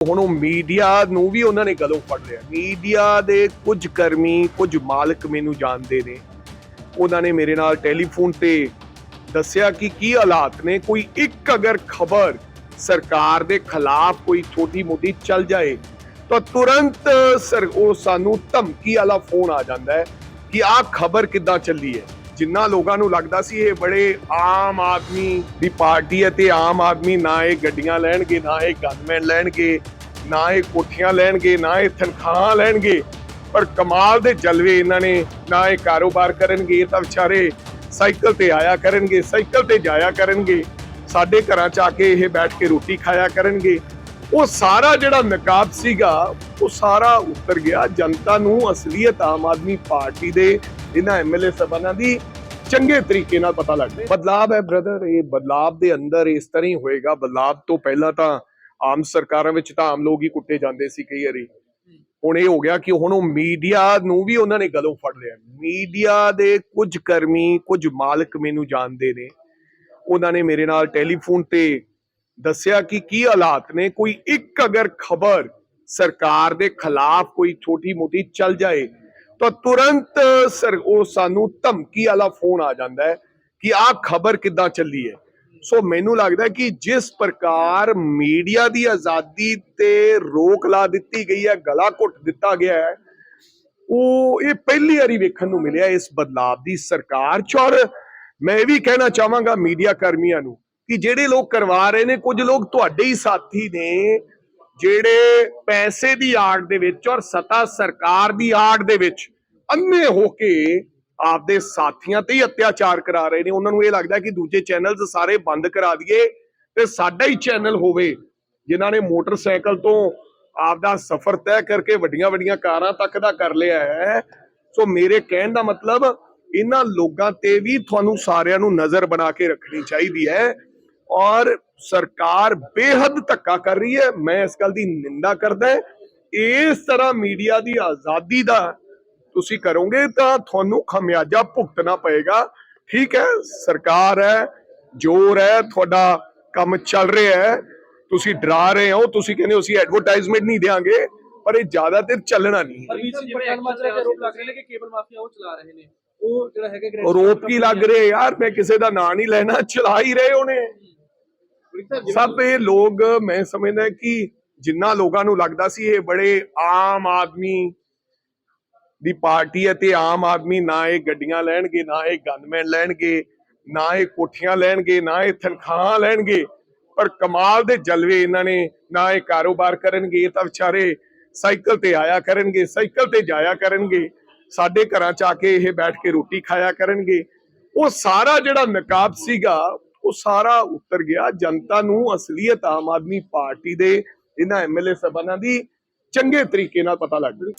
ਹੁਣ ਉਹ ਮੀਡੀਆ ਨੂੰ ਵੀ ਉਹਨਾਂ ਨੇ ਗਲੋਂ ਫੜ ਲਿਆ। ਮੀਡੀਆ ਦੇ ਕੁਝ ਕਰਮੀ, ਕੁਝ ਮਾਲਕ ਮੈਨੂੰ ਜਾਣਦੇ ਨੇ। ਉਹਨਾਂ ਨੇ ਮੇਰੇ ਨਾਲ ਟੈਲੀਫੋਨ ਤੇ ਦੱਸਿਆ ਕਿ ਕੀ ਹਾਲਾਤ ਨੇ। ਕੋਈ ਇੱਕ ਅਗਰ ਖਬਰ ਸਰਕਾਰ ਦੇ ਖਿਲਾਫ ਕੋਈ ਛੋਟੀ ਮੋਟੀ ਚੱਲ ਜਾਏ, ਤਾਂ ਤੁਰੰਤ ਸਰ, ਉਹ ਸਾਨੂੰ ਧਮਕੀ ਵਾਲਾ ਫੋਨ ਆ ਜਾਂਦਾ ਹੈ ਕਿ ਆਹ ਖਬਰ ਕਿੱਦਾਂ ਚੱਲੀ ਹੈ। ਜਿੰਨਾ ਲੋਕਾਂ ਨੂੰ ਲੱਗਦਾ ਸੀ ਇਹ ਬੜੇ ਆਮ ਆਦਮੀ ਦੀ ਪਾਰਟੀ ਹੈ ਤੇ ਆਮ ਆਦਮੀ ਨਾ ਇਹ ਗੱਡੀਆਂ ਲੈਣਗੇ, ਨਾ ਇਹ ਗਨਮੈਨ ਲੈਣਗੇ, ਨਾ ਇਹ ਕੋਠੀਆਂ ਲੈਣਗੇ, ਨਾ ਇਹ ਤਨਖਾਹਾਂ ਲੈਣਗੇ। ਪਰ ਕਮਾਲ ਦੇ ਜਲਵੇ ਇਹਨਾਂ ਨੇ, ਨਾ ਇਹ ਕਾਰੋਬਾਰ ਕਰਨਗੇ, ਇਹ ਤਾਂ ਵਿਚਾਰੇ ਸਾਈਕਲ ਤੇ ਆਇਆ ਕਰਨਗੇ, ਸਾਈਕਲ ਤੇ ਜਾਇਆ ਕਰਨਗੇ। ਸਾਡੇ ਘਰਾਂ ਚ ਆ ਕੇ ਇਹ ਬੈਠ ਕੇ ਰੋਟੀ ਖਾਇਆ ਕਰਨਗੇ। ਉਹ ਸਾਰਾ ਜਿਹੜਾ ਨਕਾਬ ਸੀਗਾ, ਉਹ ਸਾਰਾ ਉਤਰ ਗਿਆ। ਜਨਤਾ ਨੂੰ ਅਸਲੀਅਤ ਆਮ ਆਦਮੀ ਪਾਰਟੀ ਦੇ ਇਹਨਾਂ ਐਮਐਲਏ ਸਭਾਨਾਂ ਦੀ ਚੰਗੇ ਤਰੀਕੇ ਨਾਲ ਪਤਾ ਲੱਗਦਾ ਬਦਲਾਵ ਹੈ ਬ੍ਰਦਰ ਇਹ ਬਦਲਾਵ ਦੇ ਅੰਦਰ ਇਸ ਤਰ੍ਹਾਂ ਹੀ ਹੋਏਗਾ। ਬਦਲਾਵ ਤੋਂ ਪਹਿਲਾਂ ਤਾਂ ਆਮ ਸਰਕਾਰਾਂ ਵਿੱਚ ਤਾਂ ਆਮ ਲੋਕ ਹੀ ਕੁੱਟੇ ਜਾਂਦੇ ਸੀ ਕਈ ਵਾਰੀ। ਹੁਣ ਇਹ ਹੋ ਗਿਆ ਕਿ ਹੁਣ ਉਹ ਮੀਡੀਆ ਨੂੰ ਵੀ ਉਹਨਾਂ ਨੇ ਗਲੋਂ ਫੜ ਲਿਆ। ਮੀਡੀਆ ਦੇ ਕੁਝ ਕਰਮੀ, ਕੁਝ ਮਾਲਕ ਮੈਨੂੰ ਜਾਣਦੇ ਨੇ। ਉਹਨਾਂ ਨੇ ਮੇਰੇ ਨਾਲ ਟੈਲੀਫੋਨ ਤੇ ਦੱਸਿਆ ਕਿ ਕੀ ਹਾਲਾਤ ਨੇ। ਕੋਈ ਇੱਕ ਅਗਰ ਖਬਰ ਸਰਕਾਰ ਦੇ ਖਿਲਾਫ ਕੋਈ ਛੋਟੀ ਮੋਟੀ ਚੱਲ ਜਾਏ ਤਾਂ ਤੁਰੰਤ ਸਰ, ਉਹ ਸਾਨੂੰ ਧਮਕੀ ਵਾਲਾ ਫੋਨ ਆ ਜਾਂਦਾ ਹੈ ਕਿ ਆਹ ਖਬਰ ਕਿੱਦਾਂ ਚੱਲੀ ਹੈ। ਸੋ ਮੈਨੂੰ ਲੱਗਦਾ ਕਿ ਜਿਸ ਪ੍ਰਕਾਰ ਮੀਡੀਆ ਦੀ ਆਜ਼ਾਦੀ ਤੇ ਰੋਕ ਲਾ ਦਿੱਤੀ ਗਈ ਹੈ, ਗਲਾ ਘੁੱਟ ਦਿੱਤਾ ਗਿਆ ਹੈ, ਉਹ ਇਹ ਪਹਿਲੀ ਵਾਰੀ ਵੇਖਣ ਨੂੰ ਮਿਲਿਆ ਇਸ ਬਦਲਾਵ ਦੀ ਸਰਕਾਰ ਚ ਔਰ ਮੈਂ ਇਹ ਵੀ ਕਹਿਣਾ ਚਾਹਾਂਗਾ ਮੀਡੀਆ ਕਰਮੀਆਂ ਨੂੰ ਕਿ ਜਿਹੜੇ ਲੋਕ ਕਰਵਾ ਰਹੇ ਨੇ, ਕੁਝ ਲੋਕ ਤੁਹਾਡੇ ਹੀ ਸਾਥੀ ਨੇ ਜਿਹੜੇ ਪੈਸੇ ਦੀ ਆੜ ਦੇ ਵਿੱਚ ਔਰ ਸਤਾ ਸਰਕਾਰ ਦੀ ਆੜ ਦੇ ਵਿੱਚ ਅੰਨੇ ਹੋ ਕੇ ਆਪਦੇ ਸਾਥੀਆਂ ਤੇ ਹੀ ਅਤਿਆਚਾਰ ਕਰਾ ਰਹੇ ਨੇ। ਉਹਨਾਂ ਨੂੰ ਇਹ ਲੱਗਦਾ ਕਿ ਦੂਜੇ ਚੈਨਲਸ ਸਾਰੇ ਬੰਦ ਕਰਾ ਦਈਏ ਤੇ ਸਾਡਾ ਹੀ ਚੈਨਲ ਹੋਵੇ, ਜਿਨ੍ਹਾਂ ਨੇ ਮੋਟਰਸਾਈਕਲ ਤੋਂ ਆਪਦਾ ਸਫ਼ਰ ਤੈਅ ਕਰਕੇ ਵੱਡੀਆਂ ਵੱਡੀਆਂ ਕਾਰਾਂ ਤੱਕ ਦਾ ਕਰ ਲਿਆ ਹੈ। ਸੋ ਮੇਰੇ ਕਹਿਣ ਦਾ ਮਤਲਬ, ਇਹਨਾਂ ਲੋਕਾਂ ਤੇ ਵੀ ਤੁਹਾਨੂੰ ਸਾਰਿਆਂ ਨੂੰ ਨਜ਼ਰ ਬਣਾ ਕੇ ਰੱਖਣੀ ਚਾਹੀਦੀ ਹੈ। ਔਰ ਸਰਕਾਰ ਬੇਹੱਦ ਧੱਕਾ ਕਰ ਰਹੀ ਹੈ। ਮੈਂ ਇਸ ਗੱਲ ਦੀ ਨਿੰਦਾ ਕਰਦਾ ਹਾਂ। ਇਸ ਤਰ੍ਹਾਂ ਮੀਡੀਆ ਦੀ ਆਜ਼ਾਦੀ ਦਾ ਤੁਸੀਂ ਕਰੋਗੇ ਤਾਂ ਤੁਹਾਨੂੰ ਖਮਿਆਜਾ ਭੁਗਤਣਾ ਪਏਗਾ। ਠੀਕ ਹੈ ਸਰਕਾਰ ਹੈ ਜ਼ੋਰ ਹੈ ਤੁਹਾਡਾ ਕੰਮ ਚੱਲ ਰਿਹਾ ਹੈ। ਤੁਸੀਂ ਡਰਾ ਰਹੇ ਹੋ ਤੁਸੀਂ ਕਹਿੰਦੇ ਹੋ ਅਸੀਂ ਐਡਵਰਟਾਈਜ਼ਮੈਂਟ ਨਹੀਂ ਦੇਾਂਗੇ ਪਰ ਇਹ ਜ਼ਿਆਦਾ ਦੇਰ ਚੱਲਣਾ ਨਹੀਂ ਹੈ। ਨੇ ਕਿ ਕੇਬਲ ਮਾਫੀਆ ਉਹ ਚਲਾ ਰਹੇ ਨੇ। ਉਹ ਜਿਹੜਾ ਹੈਗਾ ਗ੍ਰੈਂਡ ਆਰੋਪ ਕੀ ਲੱਗ ਰਹੇ ਯਾਰ? ਮੈਂ ਕਿਸੇ ਦਾ ਨਾਂ ਨਹੀਂ ਲੈਣਾ ਚਲਾ ਹੀ ਰਹੇ ਹੋਣੇ। ਸਭ ਇਹ ਲੋਕ ਮੈਂ ਸਮਝਦਾ ਕਿ ਜਿੰਨਾ ਲੋਕਾਂ ਨੂੰ ਲੱਗਦਾ ਸੀ ਇਹ ਬੜੇ ਆਮ ਆਦਮੀ ਦੀ ਪਾਰਟੀ ਹੈ ਤੇ ਆਮ ਆਦਮੀ ਨਾ ਇਹ ਗੱਡੀਆਂ ਲੈਣਗੇ, ਨਾ ਇਹ ਗਨਮੈਨ ਲੈਣਗੇ, ਨਾ ਇਹ ਕੋਠੀਆਂ ਲੈਣਗੇ, ਨਾ ਇਹ ਤਨਖਾਹਾਂ ਲੈਣਗੇ, ਪਰ ਕਮਾਲ ਦੇ ਜਲਵੇ ਇਹਨਾਂ ਨੇ, ਨਾ ਇਹ ਕਾਰੋਬਾਰ ਕਰਨਗੇ, ਇਹ ਤਾਂ ਵਿਚਾਰੇ ਸਾਈਕਲ ਤੇ ਆਇਆ ਕਰਨਗੇ, ਸਾਈਕਲ ਤੇ ਜਾਇਆ ਕਰਨਗੇ, ਸਾਡੇ ਘਰਾਂ ਚ ਆ ਕੇ ਇਹ ਬੈਠ ਕੇ ਰੋਟੀ ਖਾਇਆ ਕਰਨਗੇ। ਉਹ ਸਾਰਾ ਜਿਹੜਾ ਨਕਾਬ ਸੀਗਾ ਉਹ ਸਾਰਾ ਉਤਰ ਗਿਆ। ਜਨਤਾ ਨੂੰ ਅਸਲੀਅਤ ਆਮ ਆਦਮੀ ਪਾਰਟੀ ਦੇ ਇਹਨਾਂ ਐਮਐਲਏ ਸਭਾਨਾਂ ਦੀ ਚੰਗੇ ਤਰੀਕੇ ਨਾਲ ਪਤਾ ਲੱਗ ਗਈ